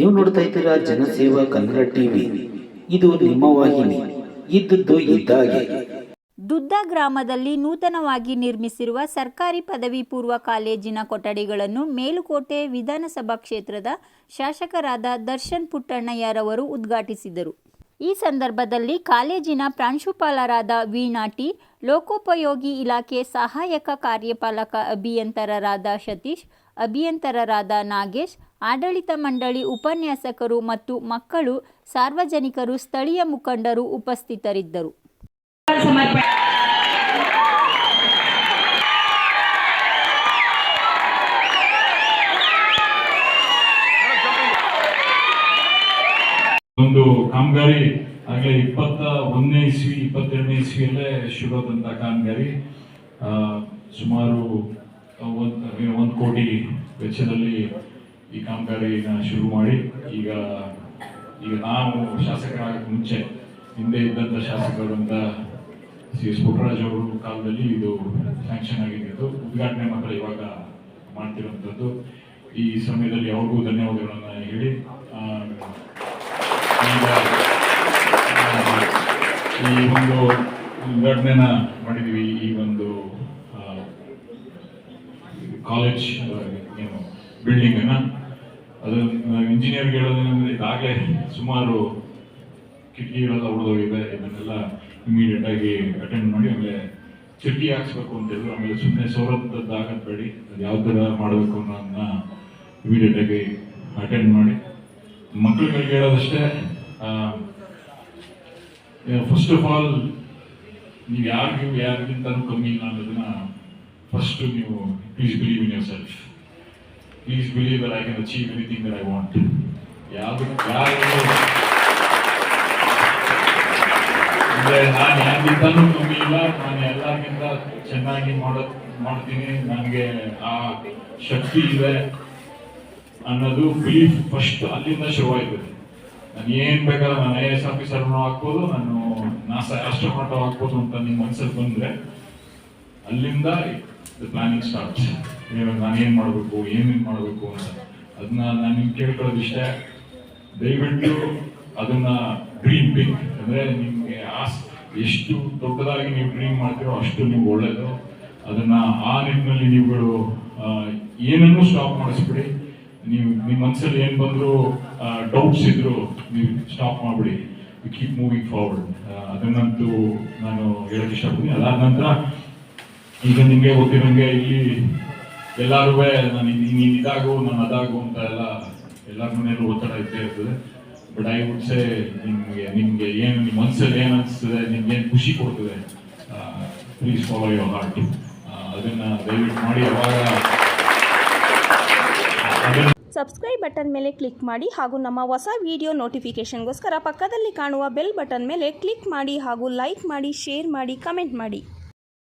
ನೀವು ನೋಡ್ತಾ ಇದ್ದೀರಾ ಜನಸೇವಾ ಕನ್ನಡ ಟಿವಿ. ಇದು ನಿಮ್ಮ ವಾಹಿನಿ. ಇದ್ದದ್ದು ಇದ್ದಾಗೆ. ದುದ್ದ ಗ್ರಾಮದಲ್ಲಿ ನೂತನವಾಗಿ ನಿರ್ಮಿಸಿರುವ ಸರ್ಕಾರಿ ಪದವಿ ಪೂರ್ವ ಕಾಲೇಜಿನ ಕೊಠಡಿಗಳನ್ನು ಮೇಲುಕೋಟೆ ವಿಧಾನಸಭಾ ಕ್ಷೇತ್ರದ ಶಾಸಕರಾದ ದರ್ಶನ್ ಪುಟ್ಟಣ್ಣಯ್ಯರವರು ಉದ್ಘಾಟಿಸಿದರು. ಈ ಸಂದರ್ಭದಲ್ಲಿ ಕಾಲೇಜಿನ ಪ್ರಾಂಶುಪಾಲರಾದ ವೀಣಾಟಿ, ಲೋಕೋಪಯೋಗಿ ಇಲಾಖೆ ಸಹಾಯಕ ಕಾರ್ಯಪಾಲಕ ಅಭಿಯಂತರರಾದ ಸತೀಶ್ ಅಭಿಯಂತರರಾದ ನಾಗೇಶ್, ಆಡಳಿತ ಮಂಡಳಿ ಉಪನ್ಯಾಸಕರು ಮತ್ತು ಮಕ್ಕಳು, ಸಾರ್ವಜನಿಕರು, ಸ್ಥಳೀಯ ಮುಖಂಡರು ಉಪಸ್ಥಿತರಿದ್ದರು. ಒಂದು ಕಾಮಗಾರಿ, ಆಗಲೇ ಇಪ್ಪತ್ತ ಒಂದನೇ ಇಸ್ವಿ, ಇಪ್ಪತ್ತೆರಡನೇ ಇಸ್ವಿಯಲ್ಲೇ ಶುರುವಾದಂಥ ಕಾಮಗಾರಿ. ಸುಮಾರು ಒಂದು ಒಂದು ಕೋಟಿ ವೆಚ್ಚದಲ್ಲಿ ಈ ಕಾಮಗಾರಿನ ಶುರು ಮಾಡಿ, ಈಗ ಈಗ ನಾವು ಶಾಸಕರಾಗಕ್ಕೆ ಮುಂಚೆ, ಹಿಂದೆ ಇದ್ದಂಥ ಶಾಸಕರು ಅಂತ ಸಿ ಎಸ್ ಪುಟ್ಟರಾಜ್ ಅವರು ಕಾಲದಲ್ಲಿ ಇದು ಸ್ಯಾಂಕ್ಷನ್ ಆಗಿದ್ದು ಉದ್ಘಾಟನೆ ಮಾತ್ರ ಇವಾಗ ಮಾಡ್ತಿರುವಂಥದ್ದು ಈ ಸಮಯದಲ್ಲಿ ಅವ್ರಿಗೂ ಧನ್ಯವಾದಗಳನ್ನು ಹೇಳಿ ಈ ಒಂದು ಉದ್ಘಾಟನೆನ ಮಾಡಿದ್ವಿ ಈ ಒಂದು ಕಾಲೇಜ್ ಏನು ಬಿಲ್ಡಿಂಗ್ ಅನ್ನ. ಅದು ಇಂಜಿನಿಯರ್ಗೆ ಹೇಳೋದೇನಂದ್ರೆ ಇದಾಗಲೇ ಸುಮಾರು ಕಿಟಕಿಗಳೆಲ್ಲ ಉಳಿದೋಗಿದೆ. ಇದನ್ನೆಲ್ಲ ಇಮಿಡಿಯೇಟ್ ಆಗಿ ಅಟೆಂಡ್ ಮಾಡಿ ಆಮೇಲೆ ಚಿಟ್ಟಿ ಹಾಕ್ಸ್ಬೇಕು ಅಂತ ಹೇಳಿದ್ರು ಆಮೇಲೆ ಸುಮ್ಮನೆ ಸೌಲಭ್ಯದ್ದು ಆಗದ್ ಬೇಡಿ. ಅದು ಯಾವ ಥರ ಮಾಡಬೇಕು ಅನ್ನೋದನ್ನ ಇಮಿಡಿಯೇಟ್ ಆಗಿ ಅಟೆಂಡ್ ಮಾಡಿ. ಮಕ್ಕಳುಗಳಿಗೆ ಹೇಳೋದಷ್ಟೇ ಫಸ್ಟ್ ಆಫ್ ಆಲ್ ನೀವು ಯಾರಿಗೂ ಯಾರಿಗಿಂತ ಕಮ್ಮಿ ಇಲ್ಲ ಅನ್ನೋದನ್ನ ಫಸ್ಟ್ ನೀವು please believe in yourself please believe I can achieve anything that I want ಯಾವುದು ನಾನು ಯಾರಿಗಿಂತನೂ ಕಮ್ಮಿ ಇಲ್ಲ ನಾನು ಎಲ್ಲರಿಗಿಂತ ಚೆನ್ನಾಗಿ ಮಾಡೋ ಮಾಡ್ತೀನಿ. ನನಗೆ ಆ ಶಕ್ತಿ ಇದೆ ಅನ್ನೋದು ಬಿಲೀಫ್ ಫಸ್ಟ್ ಅಲ್ಲಿಂದ ಶುರುವಾಯ್ತು ನಾನು ಏನು ಬೇಕಾದ್ರೆ ನಾನು ಐ ಎಸ್ ಆಫೀಸರ್ ಹಾಕ್ಬೋದು, ನಾನು ನಾಸ ರಾಷ್ಟ್ರಮಟ್ಟ ಹಾಕ್ಬೋದು ಅಂತ ನಿಮ್ಮ ಮನಸ್ಸಲ್ಲಿ ಬಂದರೆ, ಅಲ್ಲಿಂದ ಪ್ಲಾನಿಂಗ್ ಸ್ಟಾರ್ಟ್ ನಾನು ನಾನೇನು ಮಾಡಬೇಕು ಏನೇನು ಮಾಡಬೇಕು ಅಂತ. ಅದನ್ನ ನಾನು ನಿಮ್ಗೆ ಕೇಳ್ಕೊಳ್ಳೋದು ವಿಷಯ ದಯವಿಟ್ಟು ಅದನ್ನ ಡ್ರೀಮ್ ಬಿಗ್ ಅಂದ್ರೆ ನಿಮಗೆ ಆಸ್ ಎಷ್ಟು ದೊಡ್ಡದಾಗಿ ನೀವು ಡ್ರೀಮ್ ಮಾಡ್ತೀರೋ ಅಷ್ಟು ನೀವು ಒಳ್ಳೆಯದು ಅದನ್ನ ಆ ನಿಟ್ಟಿನಲ್ಲಿ ನೀವುಗಳು ಏನನ್ನೂ ಸ್ಟಾಪ್ ಮಾಡಿಸ್ಬಿಡಿ. ನೀವು ನಿಮ್ಮ ಮನಸ್ಸಲ್ಲಿ ಏನು ಬಂದ್ರು ಡೌಟ್ಸ್ ಇದ್ರು ನೀವು ಸ್ಟಾಪ್ ಮಾಡ್ಬಿಡಿ. ಯು ಕೀಪ್ ಮೂವಿಂಗ್ ಫಾರ್ವರ್ಡ್ ಅದನ್ನಂತೂ ನಾನು ಹೇಳಕ್ ಇಷ್ಟಪಡ್ತೀನಿ. ಅದಾದ ನಂತರ ಈಗ ನಿಮಗೆ ಗೊತ್ತಿರಂಗೆ ಇಲ್ಲಿ ಎಲ್ಲಾರು ನಾನು ನೀನ್ ಇದಾಗು, ನಾನು ಅದಾಗು ಅಂತ ಎಲ್ಲ ಎಲ್ಲರ ಮನೆಯಲ್ಲೂ ಒತ್ತಡ ಇದ್ದೇ ಇರ್ತದೆ. ಬಟ್ ಐ ವುಡ್ ಸೇ ನಿಮ್ಗೆ ನಿಮ್ಗೆ ಏನು ನಿಮ್ಮ ಮನಸ್ಸಲ್ಲಿ ಏನು ಅನಿಸ್ತದೆ ನಿಮ್ಗೆ ಏನು ಖುಷಿ ಕೊಡ್ತದೆ ಪ್ಲೀಸ್ ಫಾಲೋ ಯುವರ್ ಹಾರ್ಟ್ ಅದನ್ನ ದಯವಿಟ್ಟು ಮಾಡಿ ಅವಾಗ ಸಬ್ಸ್ಕ್ರೈಬ್ ಬಟನ್ ಮೇಲೆ ಕ್ಲಿಕ್ ಮಾಡಿ ಹಾಗೂ ನಮ್ಮ ಹೊಸ ವಿಡಿಯೋ ನೋಟಿಫಿಕೇಷನ್ಗೋಸ್ಕರ ಪಕ್ಕದಲ್ಲಿ ಕಾಣುವ ಬೆಲ್ ಬಟನ್ ಮೇಲೆ ಕ್ಲಿಕ್ ಮಾಡಿ ಹಾಗೂ ಲೈಕ್ ಮಾಡಿ ಶೇರ್ ಮಾಡಿ ಕಮೆಂಟ್ ಮಾಡಿ.